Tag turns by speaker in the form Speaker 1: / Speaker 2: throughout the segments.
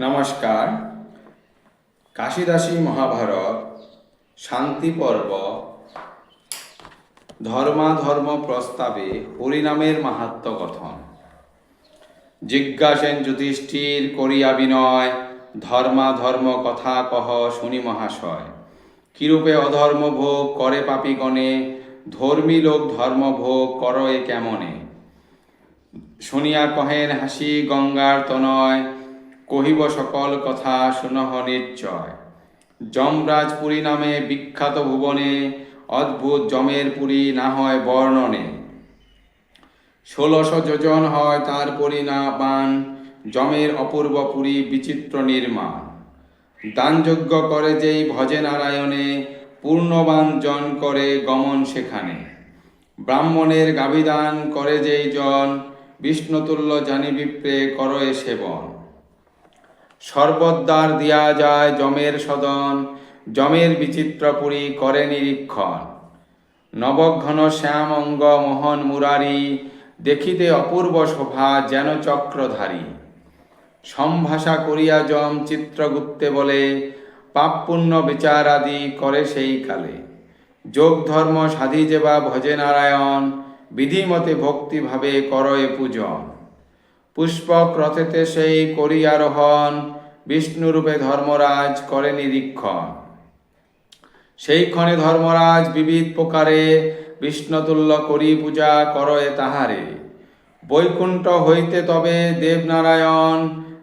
Speaker 1: নমস্কার। কাশিদাসী মহাভারত, শান্তি পর্ব, ধর্মাধর্ম প্রস্তাবে হরিনামের মাহাত্ম কথন। জিজ্ঞাসেন যুধিষ্ঠির করিয়া বিনয়, ধর্মাধর্ম কথা কহ শুনি মহাশয়। কিরূপে অধর্ম ভোগ করে পাপিগণে, ধর্মী লোক ধর্ম ভোগ করয়ে কেমনে? শুনিয়া কহেন হাসি গঙ্গার তনয় কহিব সকল কথা শুনহ নিশ্চয় যমরাজপুরী নামে বিখ্যাত ভুবনে অদ্ভুত যমের পুরী না হয় বর্ণনে। ষোলশো যোজন হয় তার পরিণামান জমের অপূর্ব পুরী বিচিত্র নির্মাণ। দানযজ্ঞ করে যেই ভজে নারায়ণে, পূর্ণবান জন করে গমন সেখানে। ব্রাহ্মণের গাভিদান করে যেই জন, বিষ্ণুতুল্য জানি বিপ্রে করয়ে সেবন। সর্বদ্বার দিয়া যায় জমের সদন, জমের বিচিত্রপুরী করে নিরীক্ষণ। নবঘন শ্যাম অঙ্গ মোহন মুরারি, দেখিতে অপূর্ব শোভা যেন চক্রধারী। সম্ভাষা করিয়া যম চিত্রগুপ্তে বলে পাপ পুণ্য বিচার আদি করে সেই কালে। যোগ ধর্ম সাধি যেবা ভজে নারায়ণ, বিধিমতে ভক্তিভাবে করয়ে পূজন। পুষ্পক রথেতে সেই করিয়ারোহণ বিষ্ণুরূপে ধর্মরাজ করে নিরীক্ষণ সেই ক্ষণে ধর্মরাজ বিবিধ প্রকারে বিষ্ণুতুল্য করি পূজা করয়ে তাহারে। বৈকুণ্ঠ হইতে তবে দেবনারায়ণ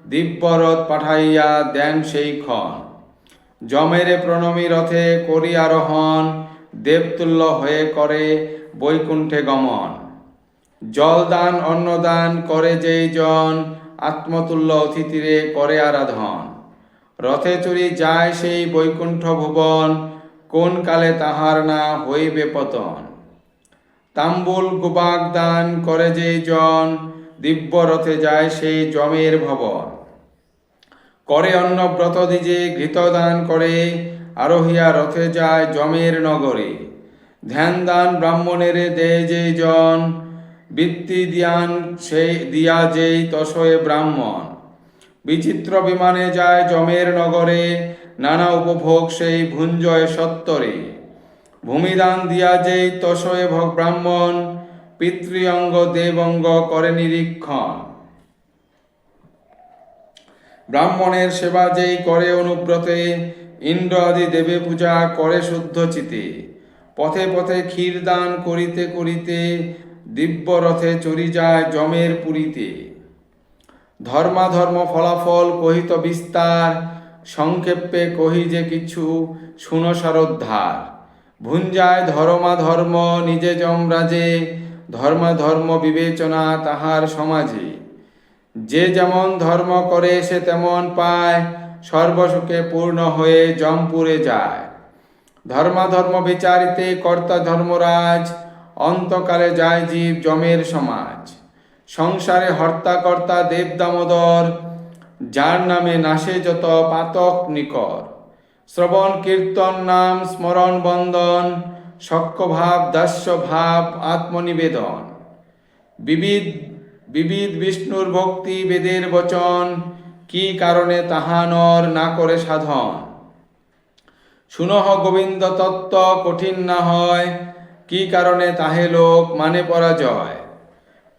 Speaker 1: দিব্যরথ পাঠাইয়া দেন সেই ক্ষণ। জমেরে প্রণমী রথে করিয়ারোহণ দেবতুল্য হয়ে করে বৈকুণ্ঠে গমন। জলদান, অন্নদান করে যেই জন আত্মতুল্য অতিথিরে করে আরাধন। রথে চড়ি যায় সেই বৈকুণ্ঠ ভুবন, কোন কালে তাহার না হইবে পতন। তাম্বুল, গুবাক দান করে যেই জন, দিব্য রথে যায় সেই জমের ভবন। করে অন্ন ব্রত দিজে ঘৃত দান করে, আরোহিয়া রথে যায় জমের নগরে। ধ্যান দান ব্রাহ্মণেরে দেয় যেই জন বৃত্তি দিয়ান সেই, দিয়া যেই তসয়ে ব্রাহ্মণ। বিচিত্র বিমানে যায় জমের নগরে, নানা উপভোগ সেই ভুঞ্জয় সত্তরে। ভূমিদান দিয়া যেই তসয়ে ভগ ব্রাহ্মণ, পিতৃঅঙ্গ দেবঙ্গ করে নিরীক্ষণ। ব্রাহ্মণের সেবা যেই করে অনুব্রতে, ইন্দ্র আদি দেবে পূজা করে শুদ্ধ চিতে পথে পথে ক্ষীর দান করিতে করিতে দিব্য রথে চড়ি যায় জমের পুরীতে। ধর্মাধর্ম ফলাফল কহিত বিস্তার, সংক্ষেপে কহি যে কিছু শুনো সারোদ্ধার ভুঞ্জায় ধর্মাধর্ম নিজে যমরাজে, ধর্মাধর্ম বিবেচনা তাহার সমাজে। যে যেমন ধর্ম করে সে তেমন পায়, সর্বসুখে পূর্ণ হয়ে জমপুরে যায়। ধর্মাধর্ম বিচারিতে কর্তা ধর্মরাজ অন্তকালে যায় জীব জমের সমাজ। সংসারে হর্তাকর্তা দেব দামোদর, যার নামে নাশে যত পাতক নিকর। শ্রবণ, কীর্তন, নাম, স্মরণ, বন্দন সক্যভাব দাস্য ভাব আত্মনিবেদন। বিবিধ বিবিধ বিষ্ণুর ভক্তি, বেদের বচন, কি কারণে তাহানর না করে সাধন? শুনহ গোবিন্দ তত্ত্ব, কঠিন না হয় কি কারণে তাহে লোক মানে পরাজয়?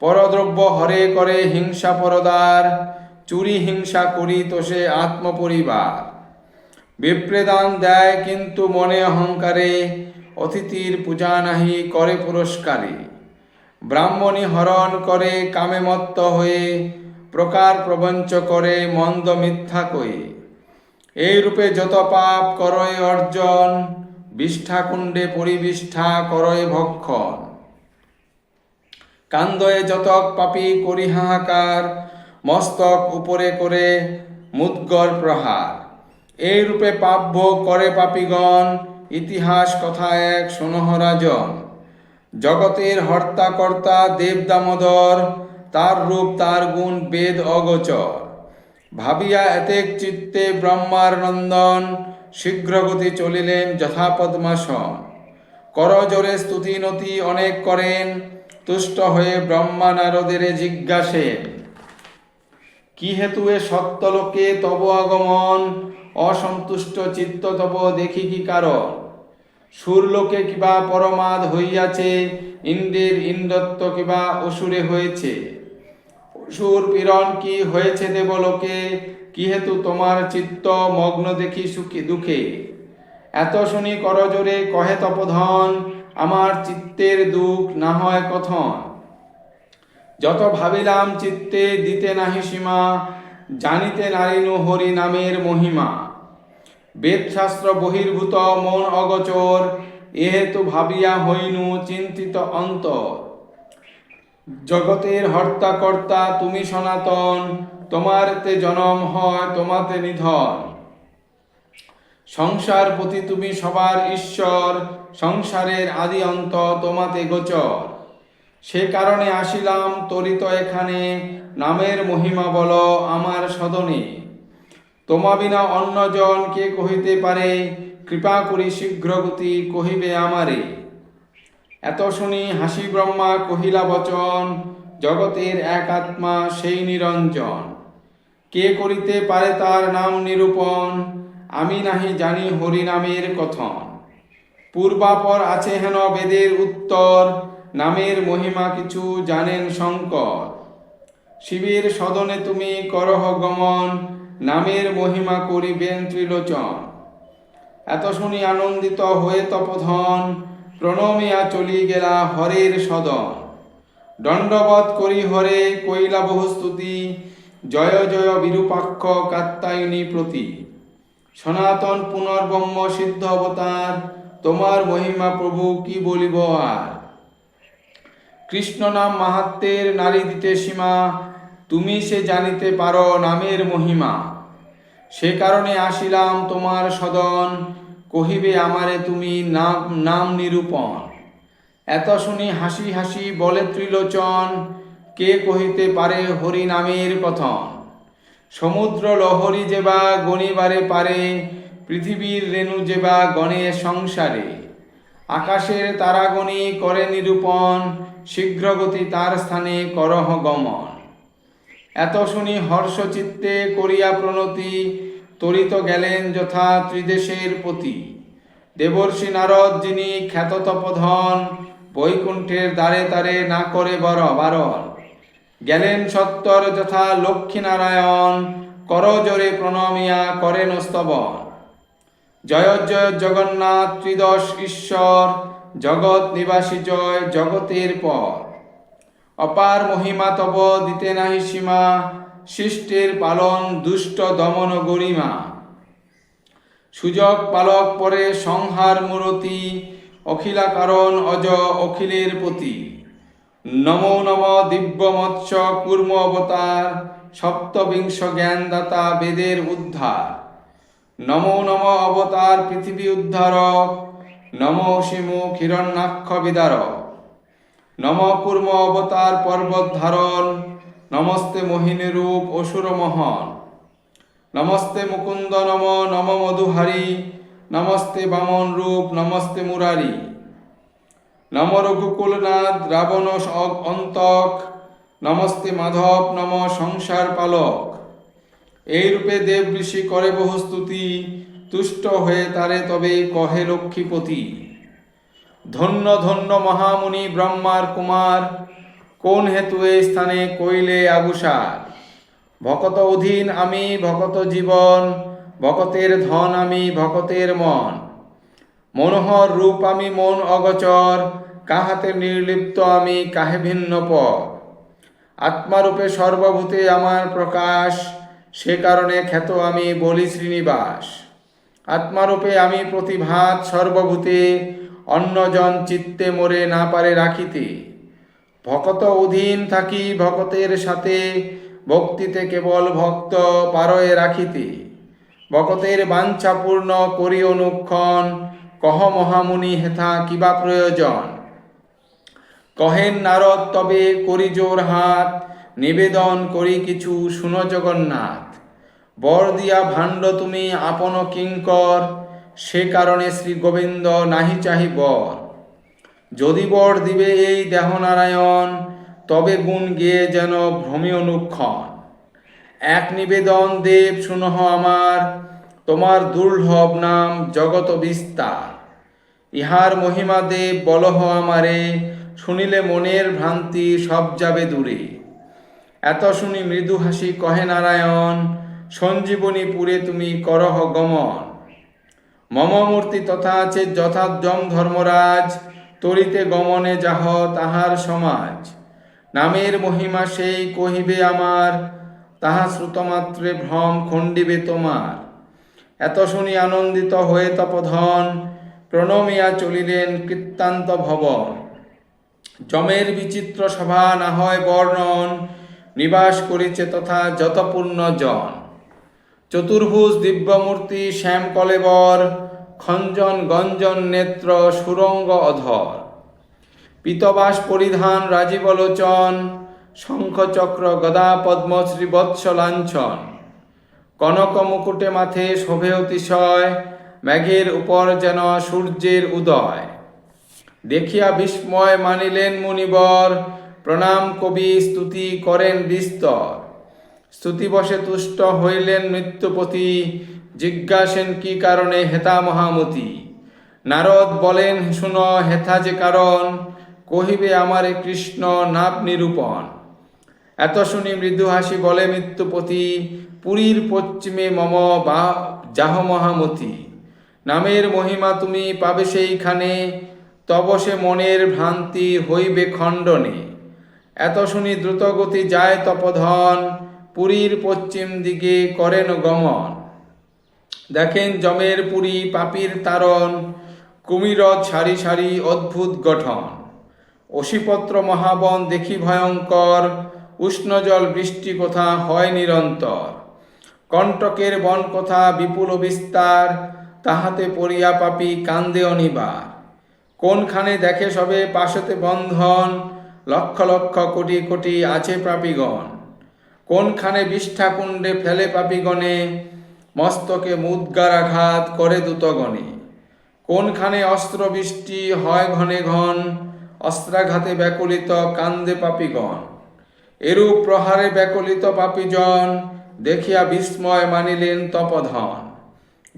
Speaker 1: পরদ্রব্য হরে করে হিংসা পরদার, চুরি হিংসা করি তো সে আত্মপরিবার। বিপ্রেদান দেয় কিন্তু মনে অহংকারে, অতিথির পূজা নাহি করে পুরস্কারে। ব্রাহ্মণী হরণ করে কামে মত্ত হয়ে, প্রকার প্রবঞ্চ করে মন্দ মিথ্যা কয়ে। এই রূপে যত পাপ করয় অর্জন বিষ্ঠাকুণ্ডে পরিবিষ্ঠা করয় ভক্ষণ। কান্দয়ে যতক পাপি করি হাহাকার মস্তক উপরে করে মুদ্গর প্রহার। এই রূপে পাপ ভোগ করে পাপিগণ, ইতিহাস কথা এক শোনহ রাজন জগতের হর্তা কর্তা দেব দামোদর, তার রূপ, তার গুণ বেদ অগোচর। ভাবিয়া এতেক চিত্তে ব্রহ্মার নন্দন শীঘ্রগতি চলিলেন যথা পদ্মাসন করজোরে স্তুতি নতি অনেক করেন, তুষ্ট হয়ে ব্রহ্মা নারদের জিজ্ঞাসে কি হেতু এ সত্যলোকে তব আগমন? অসন্তুষ্ট চিত্ত তব দেখি কি কারণ? সুরলোকে কিবা পরমাদ হইয়াছে, ইন্দ্রের ইন্দ্রত্ব কিবা অসুরে হয়েছে। অসুর পীড়ন কি হয়েছে দেবলোকে? কি হেতু তোমার চিত্ত মগ্ন দেখি সুখে দুঃখে? এত শুনি করজোরে কহে তপধন, আমার চিত্তের দুঃখ না হয় কথন। যত ভাবিলাম চিত্তে দিতে নাহি সীমা, জানিতে নারিনু হরি নামের মহিমা। বেদশাস্ত্র বহির্ভূত মন অগচর এহেতু ভাবিয়া হইনু চিন্তিত অন্তর। জগতের হর্তা কর্তা তুমি সনাতন তোমারতে জনম হয়, তোমাতে নিধন। সংসার প্রতি তুমি সবার ঈশ্বর, সংসারের আদি অন্ত তোমাতে গোচর। সে কারণে আসিলাম, তরিত এখানে, নামের মহিমা বল আমার সদনে। তোমা বিনা অন্যজন কে কহিতে পারে, কৃপা করি শীঘ্রগতি কহিবে আমারে। এত শুনি হাসি ব্রহ্মা কহিলা, বচন, জগতের এক আত্মা সেই নিরঞ্জন। কে করিতে পারে তার নাম নিরূপণ? আমি নাহি জানি হরি নামের কথন। পূর্বাপর আছে হেন বেদের উত্তর, নামের মহিমা কিছু জানেন শঙ্কর। শিবের সদনে তুমি করহ গমন, নামের মহিমা করিবেন ত্রিলোচন। এত শুনি আনন্দিত হয়ে তপধন, প্রণমিয়া চলি গেলা হরের সদন। দণ্ডবধ করি হরে কৈলা বহুস্তুতি জয় জয় বিরূপাক্ষ কাত্তায়নী প্রতি। সনাতন পুনর্ব্রহ্ম সিদ্ধ অবতার, তোমার মহিমা প্রভু কি বলিব আর? কৃষ্ণ নাম মাহাত্মের নারী দিতে সীমা, তুমি সে জানিতে পারো নামের মহিমা। সে কারণে আসিলাম তোমার সদন, কহিবে আমারে তুমি নাম নাম নিরূপণ। এত শুনি হাসি হাসি বলে ত্রিলোচন কে কহিতে পারে হরি নামের কথন? সমুদ্র লহরী যেবা গণিবারে পারে, পৃথিবীর রেণু যেবা গণে সংসারে। আকাশের তারাগণি করে নিরূপণ, শীঘ্রগতি তার স্থানে করহ গমন। এত শুনি হর্ষ চিত্তে করিয়া প্রণতি, তরিত গেলেন যথা ত্রিদেশের পতি। দেবর্ষি নারদ যিনি খ্যাত তপধন বৈকুণ্ঠের দ্বারে তারে না করে বর বারণ গেলেন সত্তর যথা লক্ষ্মীনারায়ণ করজোরে প্রণমিয়া করেন স্তবন। জয় জয় জগন্নাথ ত্রিদশ ঈশ্বর, জগৎ নিবাসী জয় জগতের পর। অপার মহিমা তব দিতে নাহি সীমা শিষ্টের পালন দুষ্ট দমন গরিমা। সুযোগ পালক পরে সংহার মূরতি অখিলা কারণ অজ অখিলের প্রতি। নমো নম দিব্য মৎস্য কুর্ম অবতার সপ্তবিংশ জ্ঞানদাতা বেদের উদ্ধার। নমো নম অবতার পৃথিবী উদ্ধারক। নম শিমু হিরণ্যাক্ষ বিদারক। নম কুর্ম অবতার পর্বত ধারণ নমস্তে মোহিনী রূপ অসুর মহন নমস্তে মুকুন্দ নম নম মধুহারি। নমস্তে বামন রূপ নমস্তে মুরারি। নম রঘুকুলনাথ রাবণ অন্তক নমস্তে মাধব নম সংসার পালক এই রূপে দেব ঋষি করে বহু স্তুতি, তুষ্ট হয়ে তারে তবে কহে লক্ষ্মীপতি। ধন্য ধন্য মহামুনি ব্রহ্মার কুমার, কোন হেতু এই স্থানে কইলে আগুসার? ভকত অধীন আমি ভকত জীবন, ভকতের ধন আমি ভকতের মন। মনোহর রূপ আমি মন অগচর কাহাতে নির্লিপ্ত আমি কাহে ভিন্ন পর আত্মারূপে সর্বভূতে আমার প্রকাশ, সে কারণে খ্যাত আমি বলি শ্রীনিবাস। আত্মারূপে আমি প্রতিভাত সর্বভূতে, অন্যজন চিত্তে মোরে না পারে রাখিতে। ভকত অধীন থাকি ভকতের সাথে, ভক্তিতে কেবল ভক্ত পারয়ে রাখিতে। ভকতের বাঞ্ছাপূর্ণ করি অনুক্ষণ কহ মহামুনি হেথা কিবা প্রয়োজন? কহেন নারদ, তবে করি জোর হাত, নিবেদন করি কিছু, শুনো জগন্নাথ। বর দিয়া ভাণ্ড তুমি আপন কিঙ্কর, সে কারণে শ্রী গোবিন্দ নাহি চাহি বর। যদি বর দিবে এই দেহ নারায়ণ, তবে গুণ গেয়ে যেন ভ্রমে অনুক্ষণ। এক নিবেদন দেব শুনহ আমার, তোমার দুর্লভ নাম জগত বিস্তার। ইহার মহিমা দেব, বলহ আমারে শুনিলে মনের ভ্রান্তি সব যাবে দূরে। এত শুনি মৃদু হাসি, কহে নারায়ণ, সঞ্জীবনী পুরে তুমি করহ গমন। মম মূর্তি তথা আছে যথাযম ধর্মরাজ, তরিতে গমনে যাহ তাহার সমাজ। নামের মহিমা সেই কহিবে আমার, তাহা শ্রুতমাত্রে ভ্রম খণ্ডিবে তোমার। এত শুনি আনন্দিত হয়ে তপধন, প্রণমিয়া চলিলেন কৃত্তান্ত ভবন। যমের বিচিত্র সভা না হয় বর্ণন, নিবাস করিছে তথা যতপূর্ণ জন। চতুর্ভুজ দিব্যমূর্তি, শ্যাম কলেবর, খঞ্জন গঞ্জন নেত্র, সুরঙ্গ অধর। পিতবাস পরিধান রাজীবলোচন শঙ্খচক্র গদা পদ্ম শ্রীবৎস লাঞ্ছন। কনক মুকুটে মাথে শোভে অতিশয় মেঘের উপর যেন সূর্যের উদয়। দেখিয়া বিস্ময় মানিলেন মুনিবর, প্রণাম কবি স্তুতি করেন বিস্তর। স্তুতিবশে তুষ্ট হইলেন মৃত্যুপতি জিজ্ঞাসেন কি কারণে হেতা মহামতি? নারদ বলেন, শুন হেথা যে কারণ, কহিবে আমারে কৃষ্ণ নাপ নিরূপণ। এত শুনি মৃদু হাসি বলে মৃত্যুপতি পুরীর পশ্চিমে মম বা, যাহ মহামতি। নামের মহিমা তুমি পাবে সেইখানে তব সে মনের ভ্রান্তি হইবে খণ্ডনে। এত শুনি দ্রুতগতি যায় তপধন, পুরীর পশ্চিম দিকে করেন গমন। দেখেন জমের পুরী পাপির তারণ কুমিরত সারি সারি অদ্ভুত গঠন। অশিপত্র মহাবন দেখি ভয়ঙ্কর, উষ্ণ জল বৃষ্টি কোথা হয় নিরন্তর। কণ্টকের বন কোথা বিপুল বিস্তার, তাহাতে পড়িয়া পাপি কান্দে অনিবার। কোনখানে দেখে সবে পাশতে বন্ধন? লক্ষ লক্ষ কোটি কোটি আছে পাপিগণ। কোনখানে বিষ্ঠা কুণ্ডে ফেলে পাপিগণে? মস্তকে মুদ্গারাঘাত করে দূতগণে। কোনখানে অস্ত্র বৃষ্টি হয় ঘনে ঘন? অস্ত্রাঘাতে ব্যাকুলিত কান্দে পাপিগণ। এরূপ প্রহারে ব্যাকুলিত পাপীজন, দেখিয়া বিস্ময় মানিলেন তপধন।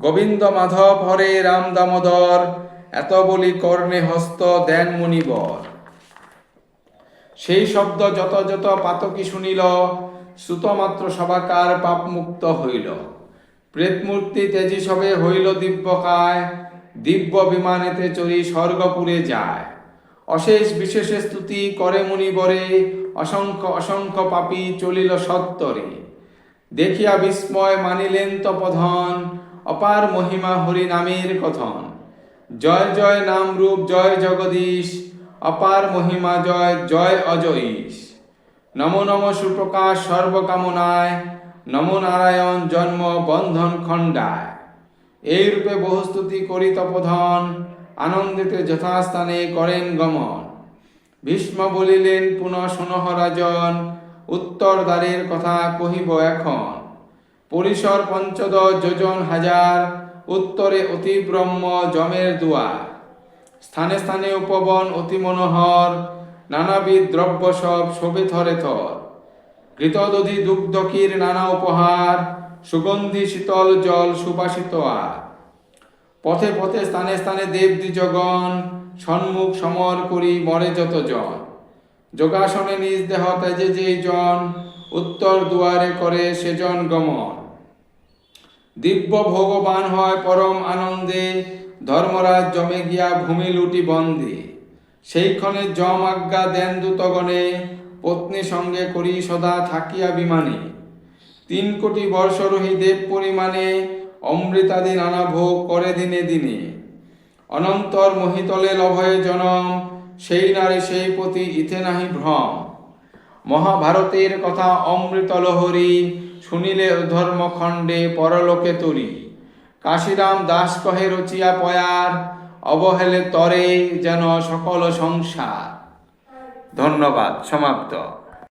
Speaker 1: গোবিন্দ মাধব হরে রাম দামোদর এত বলি কর্ণে হস্ত দেন মুনিবর। সেই শব্দ যত যত পাতকি শুনিল শ্রুতমাত্র পাপ মুক্ত হইল। প্রেতমূর্তি তেজি সবে হইল দিব্যকায়, দিব্য বিমানেতে চড়ি স্বর্গপুরে যায়। অশেষ বিশেষে স্তুতি করে মুনিবরে, অসংখ্য অসংখ্য পাপী চলিল সত্তরে। দেখিয়া বিস্ময় মানিলেন তপধন, অপার মহিমা হরি নামের কথন। জয় জয় নাম রূপ, জয় জগদীশ, অপার মহিমা জয় জয় অজয়ীশ। নমো নম সুপ্রকাশ সর্বকামনায়, নমো নারায়ণ জন্ম বন্ধন খণ্ডায়। এই রূপে বহুস্তুতি করি তপধন, আনন্দিতে যথাস্থানে করেন গমন। ভীষ্ম বলিলেন, পুনঃ সুনহ রাজন, উত্তর দ্বারের কথা কহিব এখন। পরিসর পঞ্চদশ যোজন হাজার উত্তরে অতি ব্রহ্ম জমের দুয়ার স্থানে স্থানে উপবন, অতি মনোহর, নানাবিধ দ্রব্য সব শোভে থরে থর। ঘৃতদধি দুগ্ধকীর নানা উপহার, সুগন্ধি, শীতল জল, সুবাসিত আর পথে পথে স্থানে স্থানে দেব দ্বিজগণ, সন্মুখ সমর করি মরে যত জন যোগাসনে নিজ দেহ তেজে যেই জন, উত্তর দুয়ারে করে সেজন গমন। দিব্য ভগবান হয় পরম আনন্দে, ধর্মরাজ জমে গিয়া ভূমি লুটি বন্দে। সেইক্ষণে জম আজ্ঞা দেন দূতগণে, পত্নী সঙ্গে করি সদা থাকিয়া বিমানে তিন কোটি বর্ষ রহি দেব পরিমাণে অমৃতাদি নানা ভোগ করে দিনে দিনে। অনন্তর মহিতলে লভয়ে জনম, সেই নারী সেই পতি ইথে নাহি ভ্রম। মহাভারতের কথা অমৃত লহরী শুনিলে ধর্মখণ্ডে পরলোকে তরি। কাশিরাম দাস কহে, রচিয়া পয়ার, অবহেলে তরে যেন সকল সংসার। ধন্যবাদ, সমাপ্ত।